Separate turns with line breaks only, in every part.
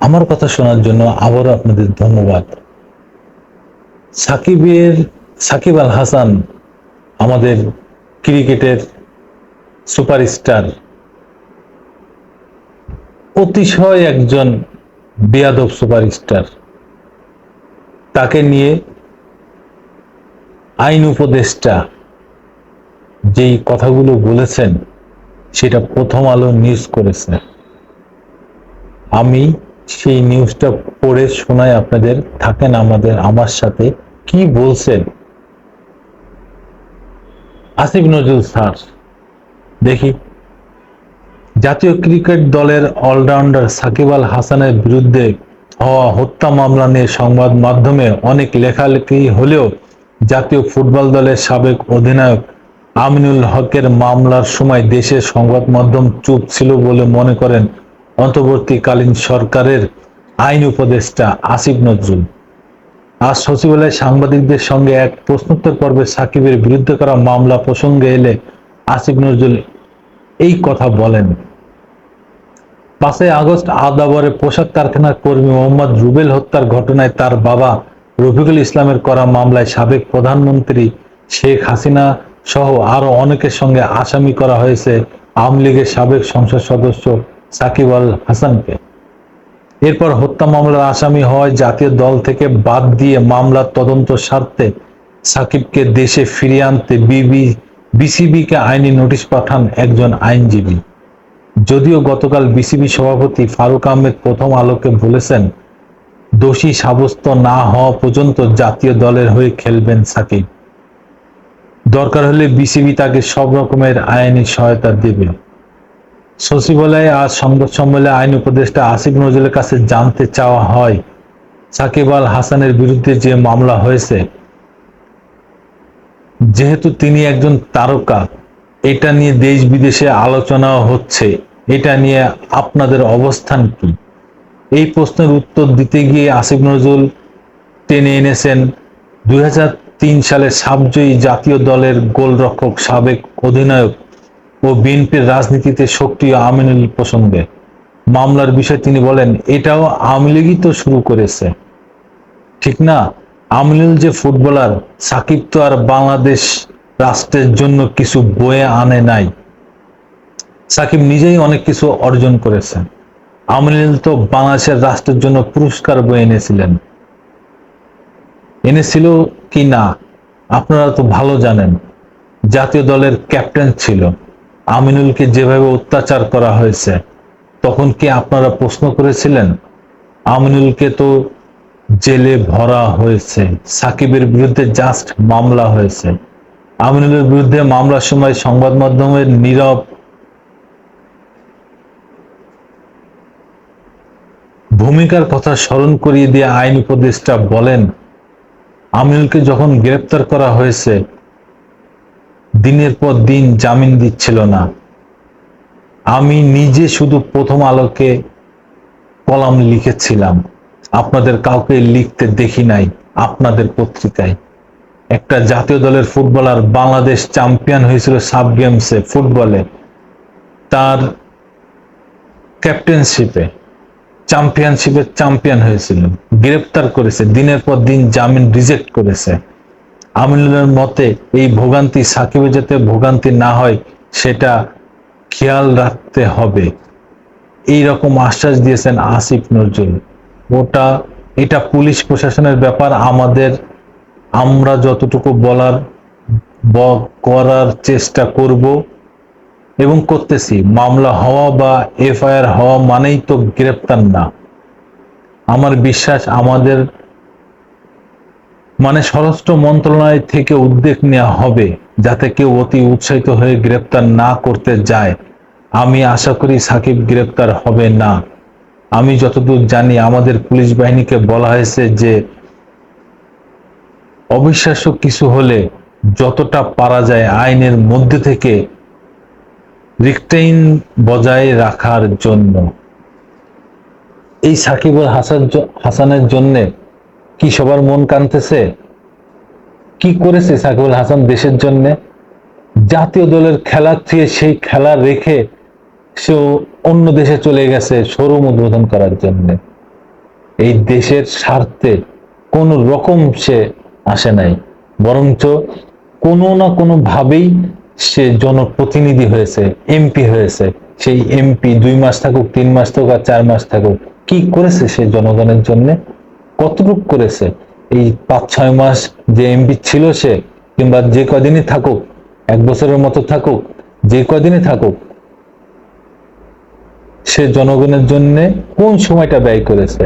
আমার কথা শোনার জন্য আবারও আপনাদের ধন্যবাদ। সাকিবের, সাকিব আল হাসান আমাদের ক্রিকেটের সুপারস্টার। অতিশয় একজন বেয়াদব সুপারস্টার। তাকে নিয়ে আইন উপদেষ্টা যেই কথাগুলো বলেছেন, সেটা প্রথম আলো নিউজ করেছে। আমি সেই নিউজটা পড়ে শোনাই আপনাদের, থাকেন আমাদের, আমার সাথে। কি বলছেন? আসিফ নজরুল স্যার, দেখি। জাতীয় ক্রিকেট দলের অলরাউন্ডার সাকিব আল হাসানের বিরুদ্ধে হওয়া হত্যা মামলা নিয়ে সংবাদ মাধ্যমে অনেক লেখালেখি হলেও জাতীয় ফুটবল দলের সাবেক অধিনায়ক আমিনুল হকের মামলার সময় দেশের সংবাদ মাধ্যম চুপ ছিল বলে মনে করেন অন্তর্বর্তীকালীন সরকারের আইন উপদেষ্টা আসিফ নজরুল। আজ সচিবালয়ে সাংবাদিকদের সঙ্গে এক প্রশ্নোত্তর পর্বে সাকিবের বিরুদ্ধে করা মামলা প্রসঙ্গে এলে আসিফ নজরুল এই কথা বলেন। পাঁচই আগস্ট আদাবরে পোশাক কারখানার কর্মী মোহাম্মদ রুবেল হত্যার ঘটনায় তার বাবা রফিকুল ইসলামের করা মামলায় সাবেক প্রধানমন্ত্রী শেখ হাসিনা সহ আরও অনেকের সঙ্গে আসামি করা হয়েছে। আওয়ামী লীগের সাবেক সংসদ সদস্য সাকিব আল হাসানকে। এরপর হত্যা মামলার আসামি হওয়ায় জাতীয় দল থেকে বাদ দিয়ে মামলার তদন্ত স্বার্থে সাকিবকে দেশে ফিরিয়ে আনতে বিবি, বিসিবিকে আইনি নোটিশ পাঠান একজন আইনজীবী। যদিও গতকাল বিসিবি সভাপতি ফারুক আহমেদ প্রথম আলোকে বলেছেন, দোষী সাব্যস্ত না হওয়া পর্যন্ত জাতীয় দলের হয়ে খেলবেন সাকিব। দরকার হলে বিসিবি তাকে সব রকমের আইনি সহায়তা দেবে। সচিবালয়ে আজ সংবাদ সম্মেলনে আইন উপদেষ্টা আসিফ নজরুলের কাছে জানতে চাওয়া হয়, সাকিব আল হাসানের বিরুদ্ধে যে মামলা হয়েছে। যেহেতু তিনি একজন তারকা, এটা নিয়ে দেশ বিদেশে আলোচনা হচ্ছে। এটা নিয়ে আপনাদের অবস্থান কি? এই প্রশ্নের উত্তর দিতে গিয়ে আসিফ নজরুল টেনে এনেছেন, দুই হাজার তিন সালে সাবজয়ী জাতীয় দলের গোলরক্ষক সাবেক অধিনায়ক ও বিএনপির রাজনীতিতে সক্রিয় আমিনুল প্রসঙ্গে। মামলার বিষয়ে তিনি বলেন, এটাও আওয়ামী লীগই তো শুরু করেছে। ঠিক না? আমিনুল যে ফুটবলার, সাকিব তো আর বাংলাদেশ রাষ্ট্রের জন্য কিছু বয়ে আনে নাই। সাকিব নিজেই অনেক কিছু অর্জন করেছেন। আমিনুল তো বাংলাদেশের রাষ্ট্রের জন্য পুরস্কার বয়ে এনেছিলেন। এনেছিল কি না, আপনারা তো ভালো জানেন। জাতীয় দলের ক্যাপ্টেন ছিল। আমিনুলকে যেভাবে অত্যাচার করা হয়েছে, তখন কি আপনারা প্রশ্ন করেছিলেন? আমিনুলকে তো জেলে ভরা হয়েছে, সাকিবের বিরুদ্ধে জাস্ট মামলা হয়েছে। আমিনুলের বিরুদ্ধে মামলার সময় সংবাদ মাধ্যমের নীরব ভূমিকার কথা স্মরণ করিয়ে দিয়ে আইন উপদেষ্টা বলেন, আমিনুলকে যখন গ্রেপ্তার করা হয়েছে দিনের পর দিন জামিন দিচ্ছিল না। আমি নিজে শুধু প্রথম আলোকে কলাম লিখেছিলাম। আপনাদের কাউকে লিখতে দেখি নাই, আপনাদের পত্রিকায়। একটা জাতীয় দলের ফুটবলার বাংলাদেশ চ্যাম্পিয়ন হয়েছিল সাব গেমসে, ফুটবলে। তার ক্যাপ্টেনশিপে, চ্যাম্পিয়নশিপে চ্যাম্পিয়ন হয়েছিল। গ্রেপ্তার করেছে, দিনের পর দিন জামিন রিজেক্ট করেছে। আমিনুলের মতে এই ভোগান্তি সাকিবে যাতে ভোগান্তি না হয়, সেটা খেয়াল রাখতে হবে। এই রকম আশ্বাস দিয়েছেন আসিফ নজরুল। ওটা, এটা পুলিশ প্রশাসনের ব্যাপার, আমাদের, আমরা যতটুকু বলার করার চেষ্টা করব এবং করতেছি। মামলা হওয়া বা এফআইআর হওয়া মানেই তো গ্রেপ্তার না। আমার বিশ্বাস, আমাদের মানে স্বরাষ্ট্র মন্ত্রণালয় থেকে উদ্যোগ নেওয়া হবে যাতে কেউ অতি উৎসাহিত হয়ে গ্রেপ্তার না করতে যায়। আমি আশা করি সাকিব গ্রেপ্তার হবে না। আমি যতদূর জানি, আমাদের পুলিশ বাহিনীকে বলা হয়েছে যে অবিশ্বাস্য কিছু হলে যতটা পারা যায় আইনের মধ্যে থেকে রিকটেইন বজায় রাখার জন্য। এই সাকিবুল হাসান হাসানের জন্য কি সবার মন কানতেছে? কি করেছে সাকিবুল হাসান দেশের জন্য? জাতীয় দলের খেলা থেকে সেই খেলা রেখে সে অন্য দেশে চলে গেছে শোরুম উদ্বোধন করার জন্য। এই দেশের স্বার্থে কোন রকম সে আসে নাই। বরঞ্চ কোনো না কোনো ভাবেই সে জনপ্রতিনিধি হয়েছে, এমপি হয়েছে। সেই এমপি দুই মাস থাকুক, তিন মাস থাকুক আর চার মাস থাকুক, কি করেছে সে জনগণের জন্য? কতটুক করেছে? এই পাঁচ, ছয় মাস যে এমপি ছিল সে, কিংবা যে কদিনই থাকুক, এক বছরের মতো থাকুক, যে কদিনই থাকুক, সে জনগণের জন্য কোন সময়টা ব্যয় করেছে?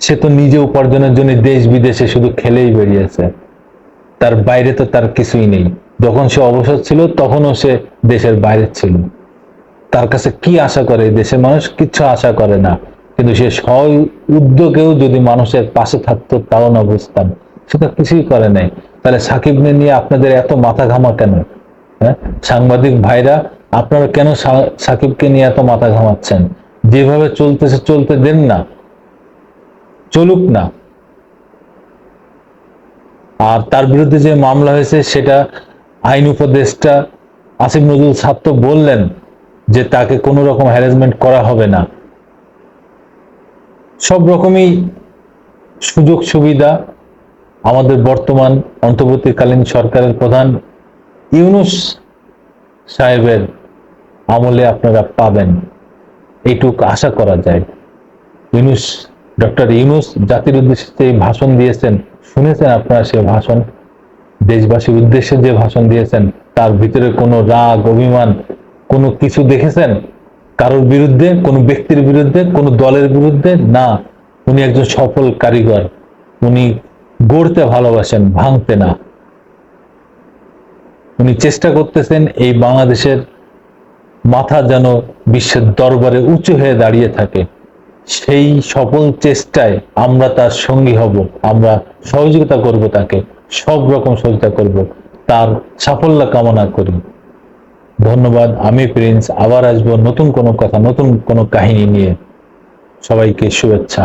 সে তো নিজে উপার্জনের জন্য দেশ বিদেশে শুধু খেলেই বেরিয়েছে তার বাইরে তো তার কিছুই নেই। যখন সে অবসর ছিল, তখনও সে দেশের বাইরে ছিল। তার কাছে কি আশা করে? দেশের মানুষ কিছু আশা করে না। কিন্তু সে স্ব উদ্যোগেও যদি মানুষের পাশে থাকতো, তাও না বুঝতাম। সে তো কিছুই করে নাই। তাহলে সাকিব নিয়ে আপনাদের এত মাথা ঘামা কেন? হ্যাঁ? সাংবাদিক ভাইরা, আপনারা কেন সাকিবকে নিয়ে এত মাথা ঘামাচ্ছেন? যেভাবে চলতেছে, চলতে দেন না। চলুক না। আর তার বিরুদ্ধে যে মামলা হয়েছে, সেটা আইন উপদেষ্টা আসিফ নজরুল ছাত্র বললেন যে তাকে কোনো রকম হ্যারাসমেন্ট করা হবে না। সব রকমই সুযোগ সুবিধা আমাদের বর্তমান অন্তর্বর্তীকালীন সরকারের প্রধান ইউনুস সাহেবের আমলে আপনারা পাবেন। এইটুক আশা করা যায়। ইউনুস, ডক্টর ইউনুস জাতির উদ্দেশ্যে ভাষণ দিয়েছেন, শুনেছেন আপনারা সে ভাষণ? দেশবাসীর উদ্দেশ্যে যে ভাষণ দিয়েছেন, তার ভিতরে কোনো রাগ, অভিমান, কোনো কিছু দেখেছেন? কারোর বিরুদ্ধে, কোনো ব্যক্তির বিরুদ্ধে, কোনো দলের বিরুদ্ধে, না। উনি একজন সফল কারিগর। উনি গড়তে ভালোবাসেন, ভাঙতে না। উনি চেষ্টা করতেছেন এই বাংলাদেশের মাথা যেন বিশ্বের দরবারে উঁচু হয়ে দাঁড়িয়ে থাকে। সেই সফল চেষ্টায় আমরা তার সঙ্গী হব, আমরা সহযোগিতা করব তাকে, সব রকম সহযোগিতা করব, তার সাফল্য কামনা করি। ধন্যবাদ আমি প্রিন্স আবার আসব নতুন কোনো কথা নতুন কোনো কাহিনী নিয়ে। সবাইকে শুভেচ্ছা।